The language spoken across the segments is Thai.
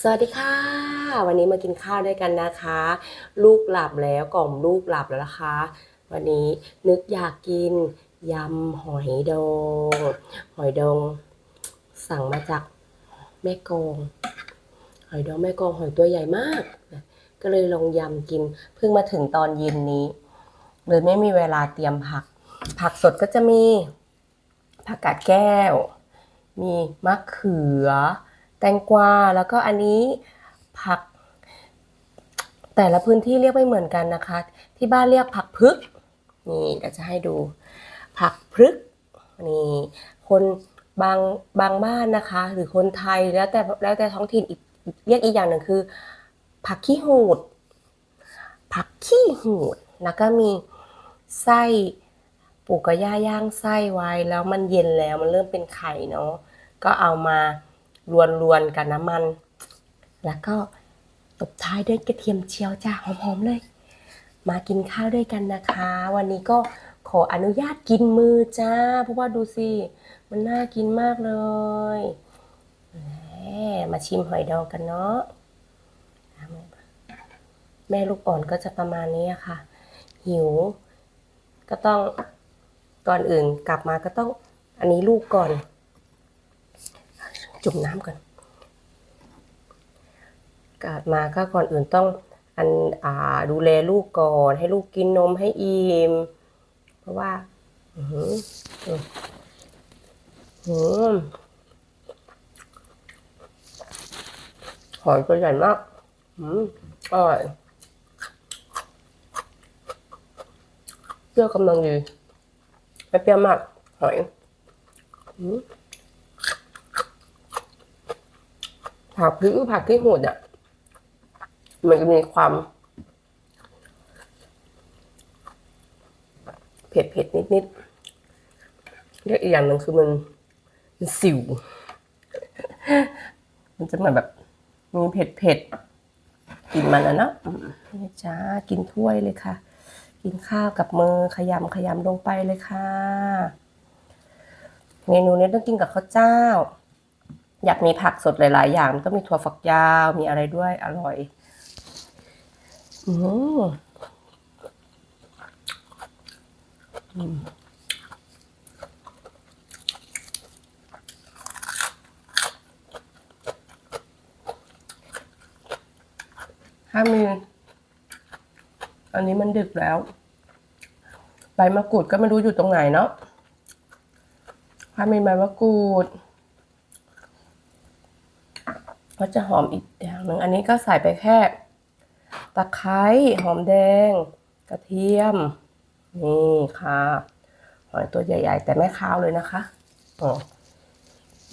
สวัสดีค่ะ วันนี้มากินข้าวด้วยกันนะคะ ลูกหลับแล้วกล่อมลูกหลับแล้วนะคะ วันนี้นึกอยากกินยำหอยดองหอยดองสั่งมาจากแม่กองหอยดองแม่กองหอยตัวใหญ่มากก็เลยลองยำกินเพิ่งมาถึงตอนเย็นนี้เลยไม่มีเวลาเตรียมผัก ผักสดก็จะมีผักกาดแก้ว มีมะเขือ แตงกวา แล้วก็อันนี้ผัก แต่ละพื้นที่เรียกไม่เหมือนกันนะคะ ที่บ้านเรียกผักพฤกนี่เดี๋ยวจะให้ดู ผักพฤกนี่คนบางบางบ้านนะคะ หรือคนไทยแล้วแต่แล้วแต่ท้องถิ่นอีกเรียกอีกอย่างหนึ่งคือ ผักขี้หูด ผักขี้หูดแล้วก็มีไส้ปูกระย่าย่างไส้ไว้แล้วมันเย็นแล้วมันเริ่มเป็นไข่เนาะก็เอามา รวนๆกับน้ำมัน แล้วก็ตบท้ายด้วยกระเทียมเจียวจ้าหอมๆเลย มากินข้าวด้วยกันนะคะ วันนี้ก็ขออนุญาตกินมือจ้า เพราะว่าดูสิ มันน่ากินมากเลยมาชิมหอยดองกันเนาะแม่ลูกอ่อนก็จะประมาณนี้ค่ะ หิว ก็ต้องก่อนอื่นกลับมาก็ต้องอันนี้ลูกก่อน จุ่มน้ำก่อนกลับมาก็ก่อนอื่นต้องอันอ่าดูแลลูกก่อน ให้ลูกกินนมให้อิ่มเพราะว่าอือหืออือหือหอยตัวใหญ่มากอืมอร่อยเปรี้ยวกำลังดีไม่เปรี้ยวมากหอยอืม ผักพริกผักที่หูดอะ มันจะมีความ เผ็ดเผ็ดนิดนิดๆเรียกอีกอย่างหนึ่งคือมันมันสิว มันจะเหมือนแบบมีเผ็ดเผ็ดกินมันอะเนาะนี่จ้ากินถ้วยเลยค่ะ กินข้าวกับมือขยำขยำลงไปเลยค่ะ เมนูนี้ต้องกินกับข้าวเจ้า อยากมีผักสดหลาย ๆ อย่างมันต้องมีถั่วฝักยาวมีอะไรด้วยอร่อย อืมอืมถ้ามีอันนี้มันดึกแล้ว ใบมะกรูดก็ไม่รู้อยู่ตรงไหนเนาะถ้ามีใบมะกรูด ก็จะหอมอีกอย่างหนึ่งอันนี้ก็ใส่ไปแค่ตะไคร้หอมแดง กระเทียม นี่ค่ะหอยตัวใหญ่ ๆ แต่ไม่คาวเลยนะคะอ๋อ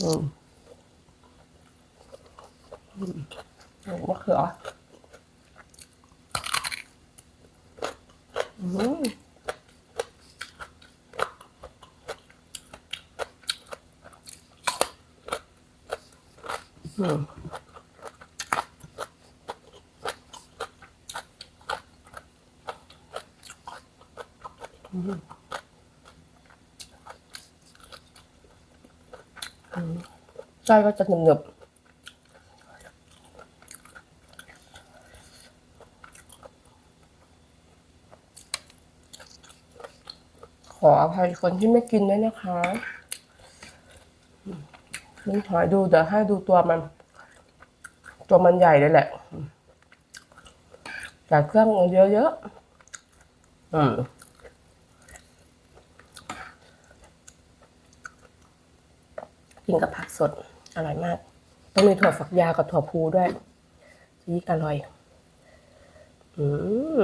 อืมอืมมะเขืออืม ไส้ก็จะหนึบๆขออภัยคนที่ไม่กินด้วยนะคะ นหอยดูเดี๋ยวให้ดูตัวมัน ตัวมันใหญ่เลยแหละแต่เครื่องเยอะๆอืมกินกับผักสด อร่อยมาก ต้องมีถั่วฝักยาวกับถั่วพูด้วยยิ่งอร่อย อืม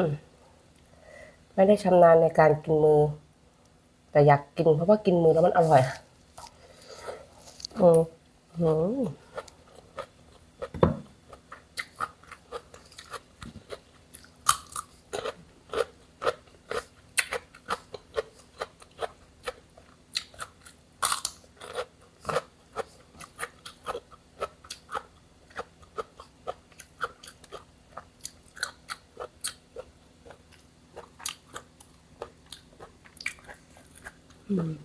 ไม่ได้ชำนาญในการกินมือ แต่อยากกินเพราะว่ากินมือแล้วมันอร่อย Mm -hmm.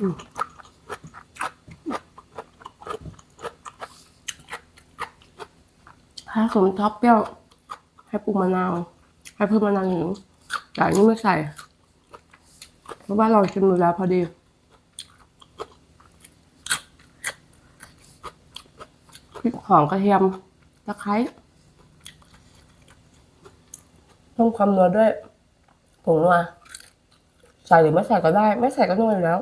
ถ้าสมชอบเปรี้ยว ให้ปรุงมะนาว ให้เพิ่มมะนาวหนึ่งแต่อันนี้ไม่ใส่ เพราะว่าเราชิมดูแล้วพอดีพริกหอมกระเทียมตะไคร้เพิ่มความนัวด้วยผงนัวใส่หรือไม่ใส่ก็ได้ ไม่ใส่ก็นัวอยู่แล้ว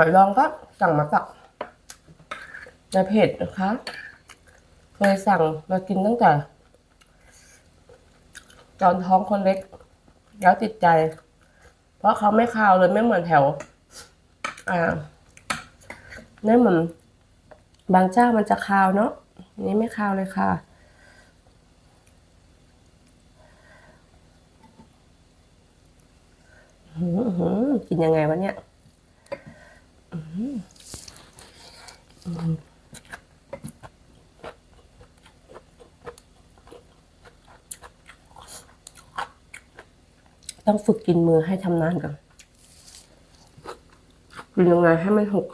อยดองก็สั่งมาจากในเพจนะคะ เคยสั่งมากินตั้งแต่ตอนท้องคนเล็ก แล้วติดใจ เพราะเขาไม่คาวเลยไม่เหมือนแถว อ่าไม่เหมือนบางเจ้ามันจะคาวเนาะนนี้ไม่คาวเลยค่ะอื้อหือกินยังไงวะเนี่ย ต้องฝึกกินมือให้ชำนาญก่อนกินยังไงให้มันหก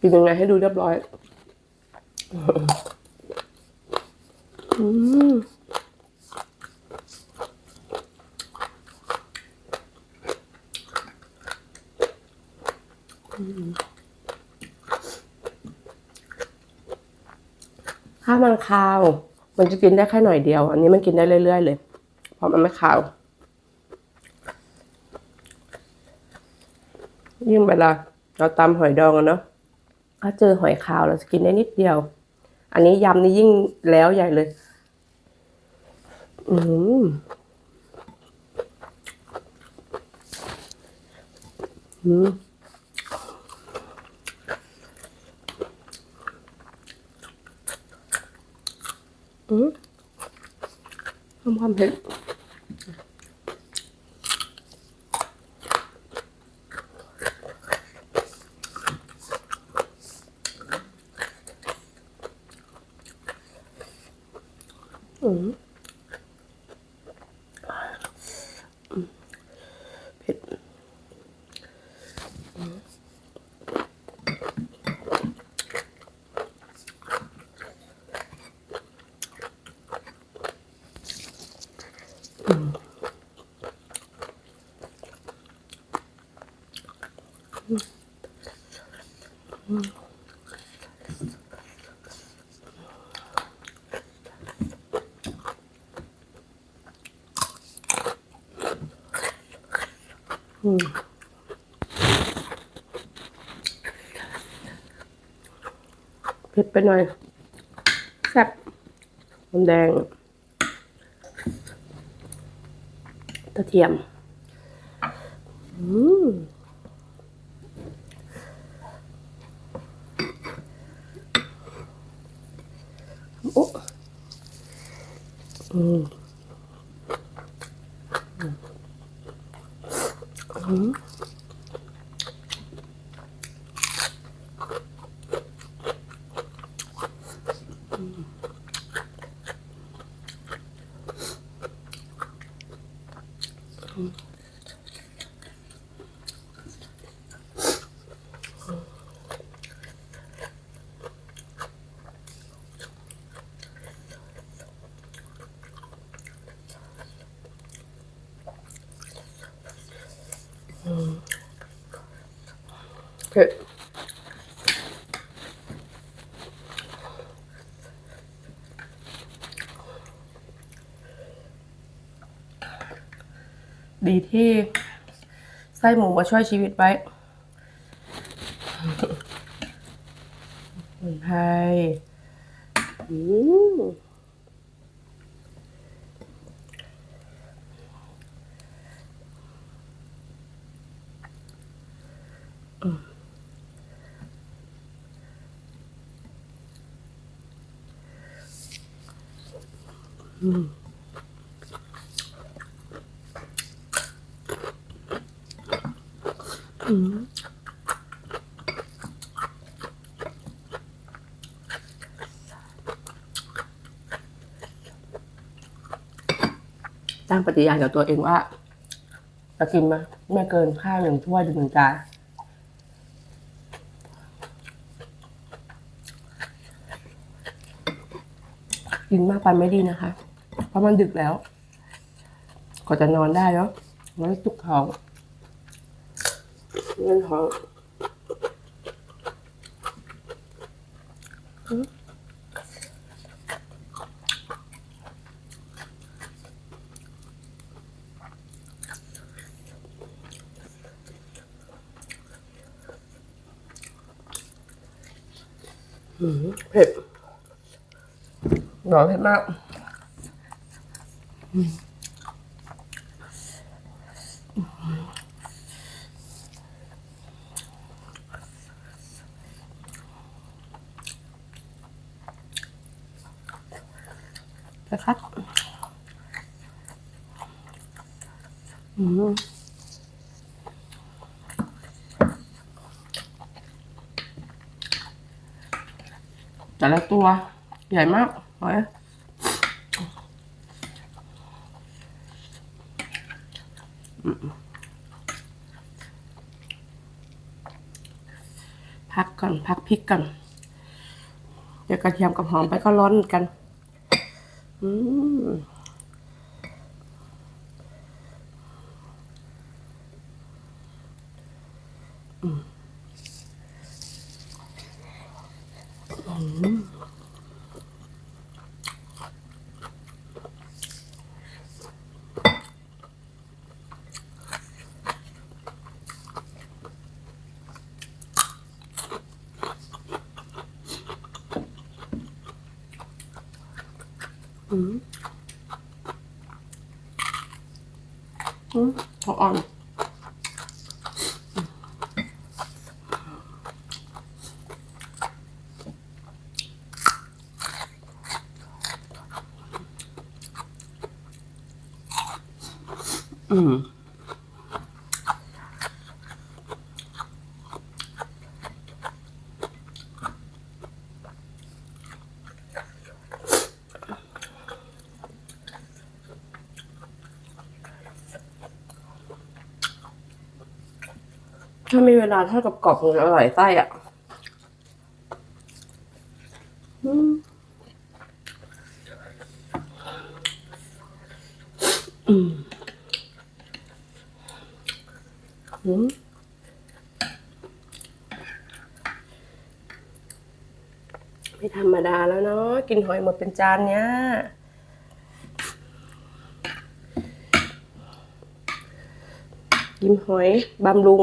กินยังไงให้ดูเรียบร้อย อืม ถ้ามันคาว มันจะกินได้แค่หน่อยเดียว อันนี้มันกินได้เรื่อยๆเลย เพราะมันไม่ขาว ยิ่งเวลาเราตำหอยดองอะเนาะถ้าเจอหอยขาวเราจะกินได้นิดเดียว อันนี้ยำนี่ยิ่งแล้วใหญ่เลย อืมอืม อืมเพิ่มความเผ็ดอืมอืมเผ็ดอืม อืมเผ็ดไปหน่อย แซ่บมันแดงกระเทียม อืม โอ้อืมอืม เผ็ดดีที่ไส้หมูมาช่วยชีวิตไว้สมุนไพรอืม ตั้งปฏิญาณกับตัวเองว่าจะกินมาไม่เกินข้าวหนึ่งถ้วยหรือหนึ่งจานกินมากไปไม่ดีนะคะ เพราะมันดึกแล้ว ก็จะนอนได้แล้วแล้วจุกท้อง เงินท้องอืมเผ็ดหนอนเผ็ดมาก อืม นะครับอืมแต่ละตัวใหญ่มากหอยพักก่อน พักพริกก่อน เดี๋ยวกระเทียมกับหอมไปก็ร้อนกัน อืมอืมอืม อืมอืมหอมอ่อนอืม ถ้ามีเวลาทอดกับกรอบๆคงจะอร่อยไส้อะอืมอืม อืมไม่ธรรมดาแล้วเนาะกินหอยหมดเป็นจานเนี้ยกินหอยบำรุง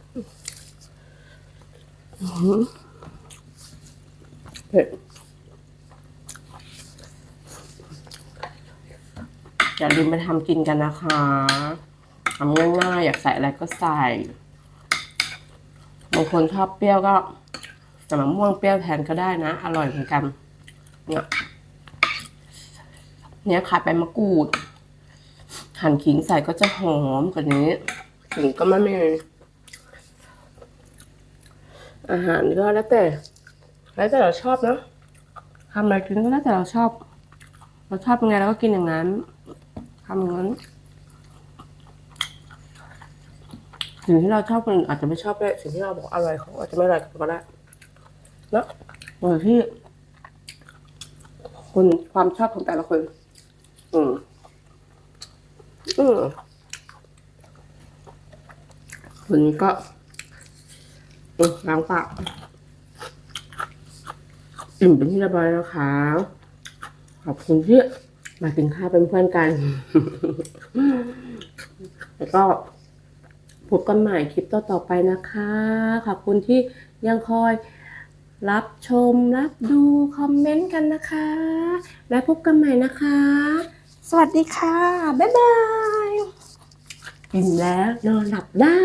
เผ็ดอย่าลืมไปทำกินกันนะคะทำง่ายๆ อยากใส่อะไรก็ใส่โมางคนชอบเปรี้ยวก็ใส่มะม่วงเปรี้ยวแทนก็ได้นะ อร่อยเหมือนกัน เนี่ยเนี่ยขาดใบมะกรูด หั่นขิงใส่ก็จะหอมกว่านี้ขิงก็ไม่มี อาหารก็แล้วแต่ แล้วแต่เราชอบเนาะทำอะไรกินก็แล้วแต่เราชอบ เราชอบยังไงเราก็กินอย่างนั้นทำอย่างนั้นสิ่งที่เราชอบคนอื่นอาจจะไม่ชอบก็ได้สิ่งที่เราบอกอร่อยเขาอาจจะไม่อร่อยก็ได้เนอะโดยที่คนความชอบของแต่ละคน อืม อืมวันนี้ก็ ล้างปากอิ่มเป็นที่เรียบร้อยแล้วนะคะขอบคุณที่มากินข้าวเป็นเพื่อนกัน แล้วก็พบกันใหม่คลิปต่อๆไปนะคะ ขอบคุณที่ยังคอยรับชม รับดูคอมเมนต์กันนะคะ และพบกันใหม่นะคะ สวัสดีค่ะ บ๊ายบาย กินแล้วนอนหลับได้